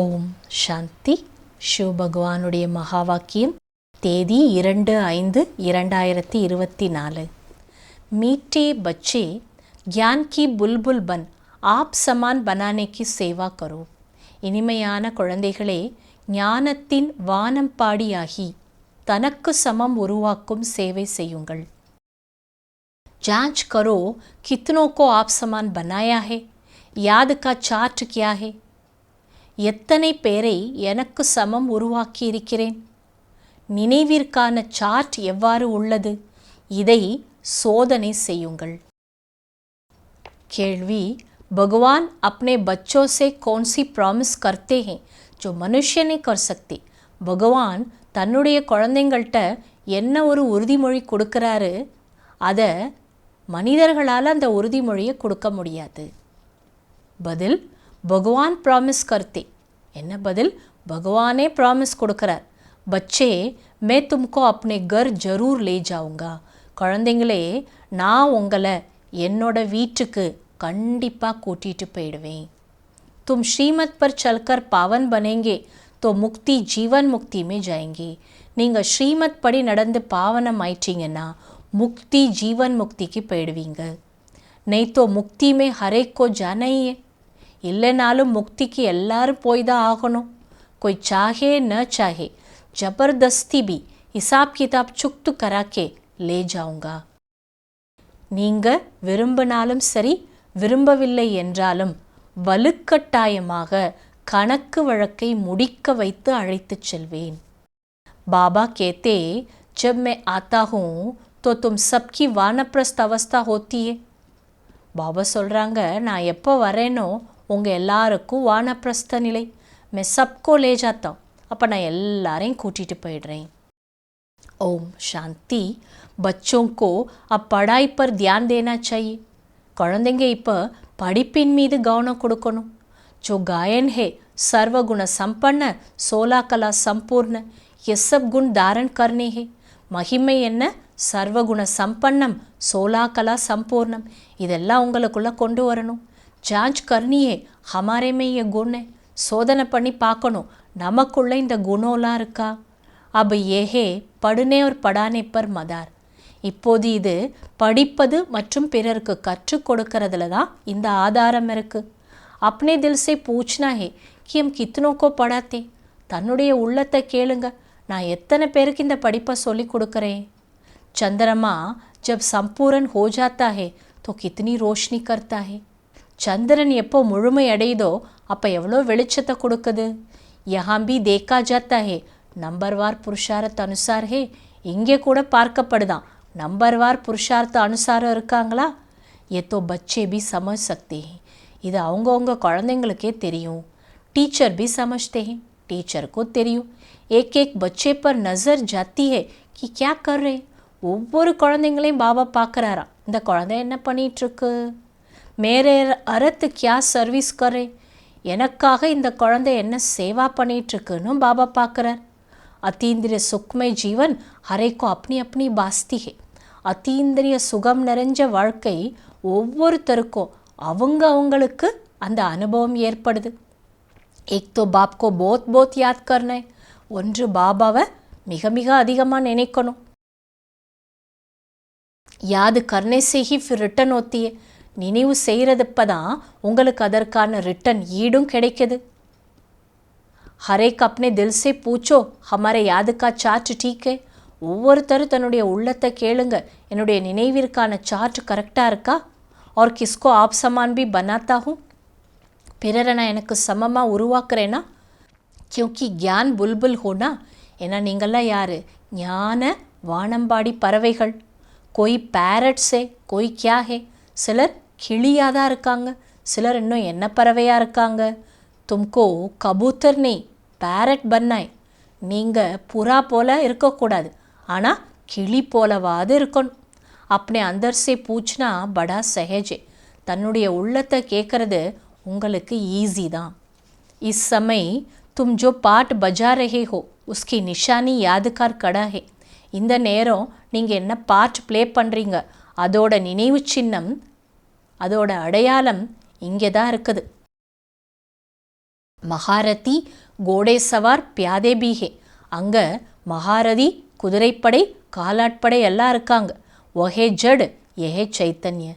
ஓம் சாந்தி ஷிவ பகவானுடைய மகா வாக்கியம் தேதி இரண்டு ஐந்து இரண்டாயிரத்தி இருபத்தி நாலு மீட்டே பச்சே ज्ञान की बुलबुल बन आप समान बनाने की சேவா கரோ இனிமையான குழந்தைகளே ஞானத்தின் வானம் பாடியாகி தனக்கு சமம் உருவாக்கும் சேவை செய்யுங்கள் जांच करो कितनों को आप समान बनाया है याद का चार्ट क्या है எத்தனை பேரை எனக்கு சமம் உருவாக்கியிருக்கிறேன் நினைவிற்கான சார்ட் எவ்வாறு உள்ளது இதை சோதனை செய்யுங்கள் கேள்வி भगवान अपने बच्चों से कौन सी प्रॉमिस करते हैं जो मनुष्य नहीं कर सकते பகவான் தன்னுடைய குழந்தைங்கள்ட்ட என்ன ஒரு உறுதிமொழி கொடுக்குறாரு அதை மனிதர்களால் அந்த உறுதிமொழியை கொடுக்க முடியாது பதில் பகவான் ப்ராமிஸ் கர்த்தே என்ன பதில் பகவானே ப்ராமிஸ் கொடுக்குறார் பச்சே மே தும்கோ அப்னே கர் ஜரூர் லே ஜாவுங்கா குழந்தைங்களே நான் உங்களை என்னோட வீட்டுக்கு கண்டிப்பாக கூட்டிகிட்டு போயிடுவேன் तुम श्रीमत पर चलकर पावन बनेंगे तो मुक्ति जीवन मुक्ति में जाएंगे நீங்கள் ஸ்ரீமத் படி நடந்து பாவனம் ஆயிட்டீங்கன்னா முக்தி ஜீவன் முக்திக்கு போயிடுவீங்க नहीं तो मुक्ति में हर एक को जाना ही है இல்லைனாலும் முக்திக்கு எல்லாரும் போய் தான் ஆகணும் कोई चाहे न चाहे जबरदस्ती भी हिसाब किताब चुक्त करा के ले जाऊंगा நீங்கள் விரும்பினாலும் சரி விரும்பவில்லை என்றாலும் வலுக்கட்டாயமாக கணக்கு வழக்கை முடிக்க வைத்து அழைத்துச் செல்வேன் बाबा कहते जब मैं आता हूँ तो तुम सबकी वानप्रस्थ अवस्था होती है பாபா சொல்கிறாங்க நான் எப்போ வரேனோ உங்கள் எல்லாருக்கும் வானப்பிரஸ்த நிலை மே சப்கோ லே ஜாத்தோம் அப்போ நான் எல்லாரையும் கூட்டிகிட்டு போயிடுறேன் ஓம் சாந்தி बच्चों को अब पढ़ाई पर ध्यान देना चाहिए குழந்தைங்க இப்போ படிப்பின் மீது கவனம் கொடுக்கணும் जो गायन है सर्वगुण संपन्न सोलह कला संपूर्ण ये सब गुण धारण करने हैं மகிமை என்ன சர்வகுண சம்பன்னம் சோலா கலா சம்பூர்ணம் இதெல்லாம் உங்களுக்குள்ளே கொண்டு வரணும் ஜாஞ்ச் கர்னியே ஹமாரேமே ஏ குண சோதனை பண்ணி பார்க்கணும் நமக்குள்ளே இந்த குணம்லாம் இருக்கா அப் ஏஹே படுனே ஒரு படானே பர் மதார் இப்போது இது படிப்பது மற்றும் பிறருக்கு கற்றுக் கொடுக்கறதுல தான் இந்த ஆதாரம் இருக்குது अपने दिल से पूछना है कि हम कितनों को पढ़ाते தன்னுடைய உள்ளத்தை கேளுங்க நான் எத்தனை பேருக்கு இந்த படிப்பை சொல்லி கொடுக்குறேன் चंद्रमा जब संपूर्ण हो जाता है तो कितनी रोशनी करता है சந்திரன் எப்போ முழுமை அடையுதோ அப்போ எவ்வளோ வெளிச்சத்தை கொடுக்குது? யஹாம்பி தேக்கா ஜாத்தா ஹே நம்பர்வார் புருஷார்த்த அனுசார் ஹே இங்கே கூட பார்க்கப்படுதான். நம்பர்வார் புருஷார்த்த அனுசாரம் இருக்காங்களா? ஏத்தோ பச்சே பி சமஜ் சக்தி இது அவங்கவுங்க குழந்தைங்களுக்கே தெரியும். டீச்சர் பி சமஜ்தே டீச்சருக்கும் தெரியும். ஏக் ஏக் பச்சே பர் நசர் ஜாத்தி ஹே கி கே கர் ஒவ்வொரு குழந்தைங்களையும் பாபா பார்க்குறாராம். இந்த குழந்தை என்ன பண்ணிகிட்ருக்கு மேரே அறத்து கியா சர்வீஸ் கரே எனக்காக இந்த குழந்தை என்ன சேவா பண்ணிகிட்ருக்குன்னு பாபா பார்க்குறார். அத்தீந்திரிய சுக்மை ஜீவன் ஹரைக்கும் அப்னி அப்னி பாஸ்திகே. அத்தீந்திரிய சுகம் நிறைஞ்ச வாழ்க்கை ஒவ்வொருத்தருக்கும் அவங்க அவங்களுக்கு அந்த அனுபவம் ஏற்படுது. எக் தோ பாப்கோ போத் போத் யாத் கர்னேன் ஒன்று பாபாவை மிக மிக அதிகமாக நினைக்கணும். யாது கர்ணே சேஹி ஃபிர் ரிட்டன் ஒத்தியே நினைவு செய்கிறதுப்ப தான் உங்களுக்கு அதற்கான ரிட்டன் ஈடும் கிடைக்குது ஹரேக் அப்னே தில் சே பூச்சோ ஹமாரே யாதுக்கா சார்ட் டீக்கே ஒவ்வொருத்தரும் தன்னுடைய உள்ளத்தை கேளுங்க என்னுடைய நினைவிற்கான சார்ட் கரெக்டாக இருக்கா और किसको आप समान भी बनाता हूँ பிறரை நான் எனக்கு சமமாக உருவாக்குறேன்னா கியோக்கி கியான் புல்புல் ஹோனா ஏன்னா நீங்கள்லாம் யார் ஞான வானம்பாடி பறவைகள் கொய் பேரட்ஸே கொய் கியா ஹே சிலர் கிளியாக தான் இருக்காங்க சிலர் இன்னும் என்ன பறவையாக இருக்காங்க தும்கோ கபூத்தர் நே பேரட் பன்னாய் நீங்கள் புறா போல இருக்கக்கூடாது ஆனால் கிளி போலவாது இருக்கணும் அப்படி அந்தர் சே பூச்சினா படா சஹஜே தன்னுடைய உள்ளத்தை கேட்குறது உங்களுக்கு ஈஸி தான் इस समय तुम जो पाठ बजा रहे हो उसकी निशानी यादगार कड़ा है இந்த நேரம் நீங்கள் என்ன பார்ட் ப்ளே பண்ணுறீங்க அதோட நினைவு சின்னம் அதோட அடையாளம் இங்கே தான் இருக்குது. மகாரதி கோடேசவார் பியாதே பீஹே அங்கே மகாரதி குதிரைப்படை காலாட்படை எல்லாம் இருக்காங்க. ஒஹே ஜட் எஹே சைத்தன்ய.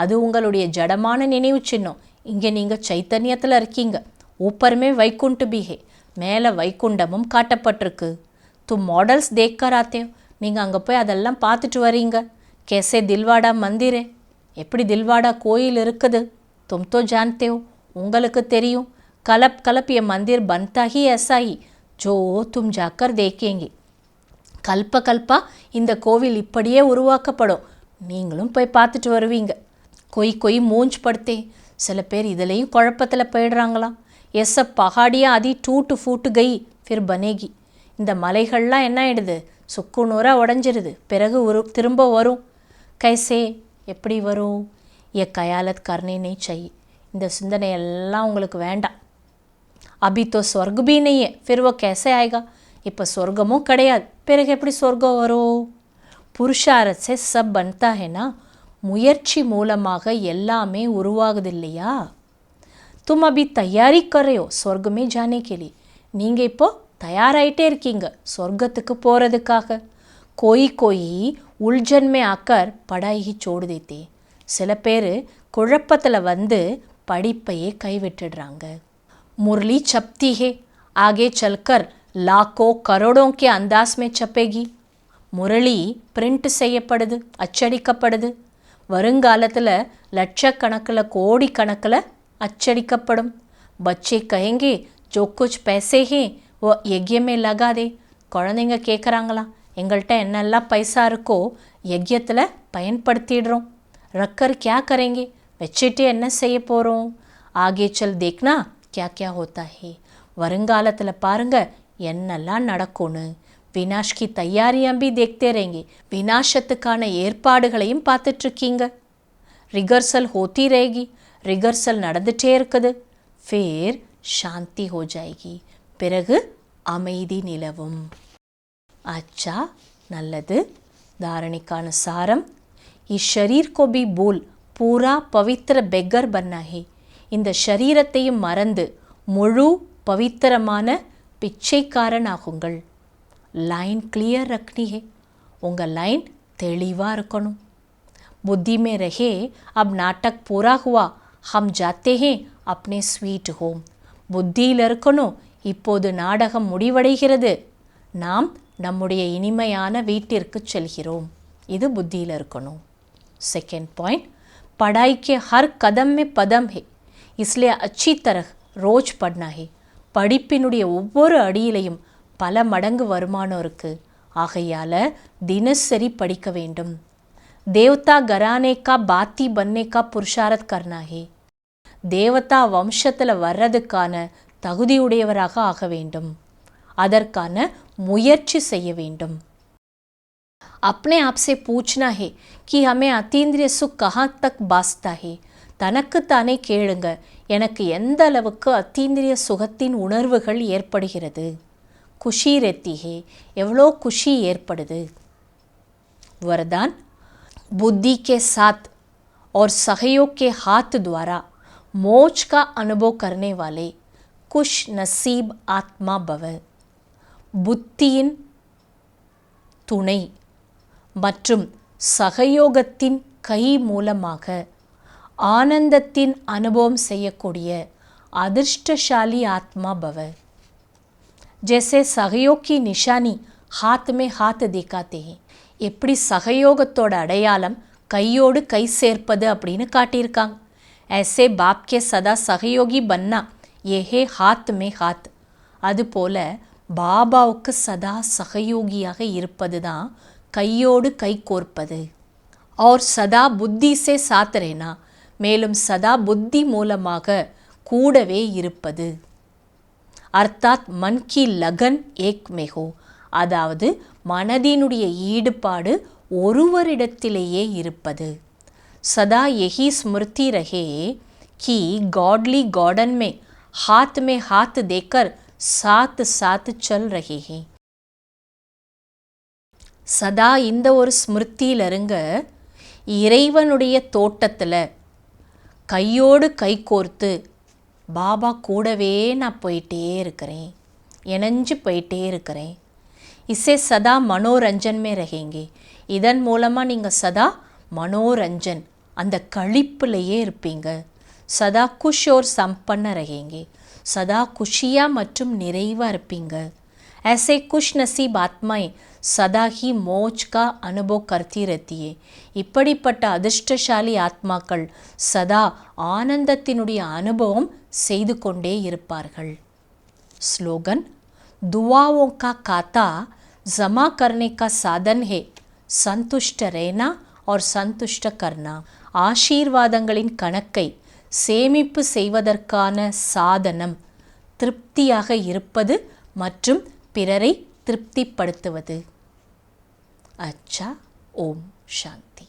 அது உங்களுடைய ஜடமான நினைவு சின்னம். இங்கே நீங்கள் சைத்தன்யத்தில் இருக்கீங்க. ஊப்பருமே வைகுண்ட் பீஹே மேலே வைகுண்டமும் காட்டப்பட்டிருக்கு. து மாடல்ஸ் தேக்கராத்தே நீங்கள் அங்கே போய் அதெல்லாம் பார்த்துட்டு வரீங்க. கேசே தில்வாடா மந்திரே. எப்படி தில்வாடா கோயில் இருக்குது தும் தோ ஜான்தே ஹோ உங்களுக்கு தெரியும் கலப் கலப் ये मंदिर बनता ही ऐसा ही जो तुम जाकर देखेंगे கல்ப கல்பா இந்த கோவில் இப்படியே உருவாக்கப்படும் நீங்களும் போய் பார்த்துட்டு வருவீங்க கொய் கொய் மூஞ்ச் படுத்தே சில பேர் இதுலேயும் குழப்பத்தில் போயிடுறாங்களாம் எஸ் அ பகாடியா அதி டூட்டு ஃபூட்டு கை ஃபிர் பனேகி இந்த மலைகள்லாம் என்ன ஆயிடுது சுக்கு நூறாக உடஞ்சிருது பிறகு ஒரு திரும்ப வரும் கைசே எப்படி வரும்? ஏ கயாலத் கர்ணே நெய் செய் இந்த சிந்தனை எல்லாம் உங்களுக்கு வேண்டாம். அபித்தோ ஸ்வர்கபி நெய்யே ஃபிர்வோ கேசே ஆய்கா இப்போ சொர்க்கமும் கிடையாது. பிறகு எப்படி சொர்க்கம் வரும்? புருஷாரசே சப் பன்தாகனா முயற்சி மூலமாக எல்லாமே உருவாகுது இல்லையா தும் அபி தயாரி கரையோ சொர்க்கமே ஜானே கேலி. நீங்கள் இப்போது தயாராகிட்டே இருக்கீங்க சொர்க்கத்துக்கு போகிறதுக்காக கொய் கொய் ઉલઝન મેં படாயி சோடு છોડ சில பேர் குழப்பத்தில் வந்து படிப்பையே கைவிட்டுடுறாங்க. முரளி சப்திஹே ஆகே சல்கர் லாக்கோ கரோடோ கே அந்தாஸ்மே சப்பேகி. முரளி பிரிண்ட் செய்யப்படுது அச்சடிக்கப்படுது. வருங்காலத்தில் லட்சக்கணக்கில் கோடிக்கணக்கில் அச்சடிக்கப்படும். பச்சே கயங்கே ஜோ குச் பேசே ஓ எக்யமே லகாதே. குழந்தைங்க கேட்குறாங்களா எங்கள்கிட்ட என்னெல்லாம் பைசா இருக்கோ யஜ்யத்தில் பயன்படுத்திடுறோம் ரக்கர் क्या करेंगे வச்சுட்டு என்ன செய்ய போகிறோம் ஆகே சல் தேக்னா क्या क्या होता है வருங்காலத்தில் பாருங்க என்னெல்லாம் நடக்கும்னு வினாஷ் கி தயாரியாம் பி தேக்தே ரேங்கே வினாசத்துக்கான ஏற்பாடுகளையும் பார்த்துட்ருக்கீங்க ரிகர்சல் ஹோத்தி ரேகி ரிகர்சல் நடந்துட்டே இருக்குது ஃபேர் சாந்தி ஹோ ஜாயகி பிறகு அமைதி நிலவும் அச்சா நல்லது தாரணிக்கான சாரம் இஸ் ஷரீர் கோ பி போல் பூரா பவித்திர பெக்கர் பன்னா ஹே இந்த ஷரீரத்தையும் மறந்து முழு பவித்திரமான பிச்சைக்காரன் ஆகுங்கள் லைன் கிளியர் ரக்னி ஹே உங்கள் லைன் தெளிவாக இருக்கணும் बुद्धि में रहे अब नाटक पूरा हुआ हम जाते हैं अपने ஸ்வீட் ஹோம் புத்தியில் இருக்கணும் இப்போது நாடகம் முடிவடைகிறது நாம் நம்முடைய இனிமையான வீட்டிற்கு செல்கிறோம் இது புத்தியில் இருக்கணும் செகண்ட் பாயிண்ட் पढ़ाई के हर कदम में पदम है इसलिए अच्छी तरह ரோஜ் பட்னா ஹே படிப்பினுடைய ஒவ்வொரு அடியிலையும் பல மடங்கு வருமானம் இருக்குது ஆகையால் தினசரி படிக்க வேண்டும் தேவதா கரானே கா பாத்தி பன்னே கா புருஷாரத் கர்னா ஹே தேவதா வம்சத்தில் வர்றதுக்கான தகுதியுடையவராக ஆக வேண்டும் அதற்கான முயற்சி செய்ய வேண்டும் अपने आप से पूछना है कि हमें अतीन्द्रिय सुख कहाँ तक बासता है தனக்குத்தானே கேளுங்க எனக்கு எந்த அளவுக்கு அத்தீந்திரிய சுகத்தின் உணர்வுகள் ஏற்படுகிறது குஷி ரெத்திகே எவ்வளோ குஷி ஏற்படுது वरदान बुद्धि के साथ और सहयोग के हाथ द्वारा मोच का अनुभव करने वाले कुश नसीब आत्मा भव புத்தியின் துணை மற்றும் சகயோகத்தின் கை மூலமாக ஆனந்தத்தின் அனுபவம் செய்யக்கூடிய அதிர்ஷ்டசாலி ஆத்மா பவ जैसे सहयोग की निशानी हाथ में हाथ दिखाते हैं எப்படி சகயோகத்தோட அடையாளம் கையோடு கை சேர்ப்பது அப்படின்னு காட்டியிருக்காங்க ऐसे बाप के सदा सहयोगी बनना ஏஹே ஹாத் மே ஹாத் அதுபோல பாபாவுக்கு சதா சகயோகியாக இருப்பது தான் கையோடு கை கோர்ப்பது. அவர் சதா புத்திசே சாத்துறேனா மேலும் சதா புத்தி மூலமாக கூடவே இருப்பது. அர்த்தாத் மன் கி லகன் ஏக்மெஹோ அதாவது மனதினுடைய ஈடுபாடு ஒருவரிடத்திலேயே இருப்பது. சதா எஹி ஸ்மிருதி ரஹே கி காட்லி கார்டன் மே. ஹாத் மே ஹாத் தேக்கர் साथ साथ चल रहे हैं சதா இந்த ஒரு ஸ்மிருதியில் இருங்க இறைவனுடைய தோட்டத்தில் கையோடு கை கோர்த்து பாபா கூடவே நான் போயிட்டே இருக்கிறேன் இணைஞ்சு போயிட்டே இருக்கிறேன் இசே சதா மனோரஞ்சன்மே ரகேங்கே இதன் மூலமாக நீங்கள் சதா மனோரஞ்சன் அந்த கழிப்புலையே இருப்பீங்க சதா குஷ் और சம்பன்ன ரகேங்கே சதா குஷியாக மற்றும் நிறைவாக இருப்பீங்க ऐसे खुश नसीब आत्माएं सदा ही मौज का अनुभव करती रहती है இப்படிப்பட்ட அதிர்ஷ்டசாலி ஆத்மாக்கள் சதா ஆனந்தத்தினுடைய அனுபவம் செய்து கொண்டே இருப்பார்கள் स्लोगन दुआओं का खाता जमा करने का साधन है संतुष्ट रहना और संतुष्ट करना ஆசீர்வாதங்களின் கணக்கை சேமிப்பு செய்வதற்கான சாதனம். திருப்தியாக இருப்பது மற்றும் பிறரை திருப்திப்படுத்துவது. அச்சா ஓம் சாந்தி.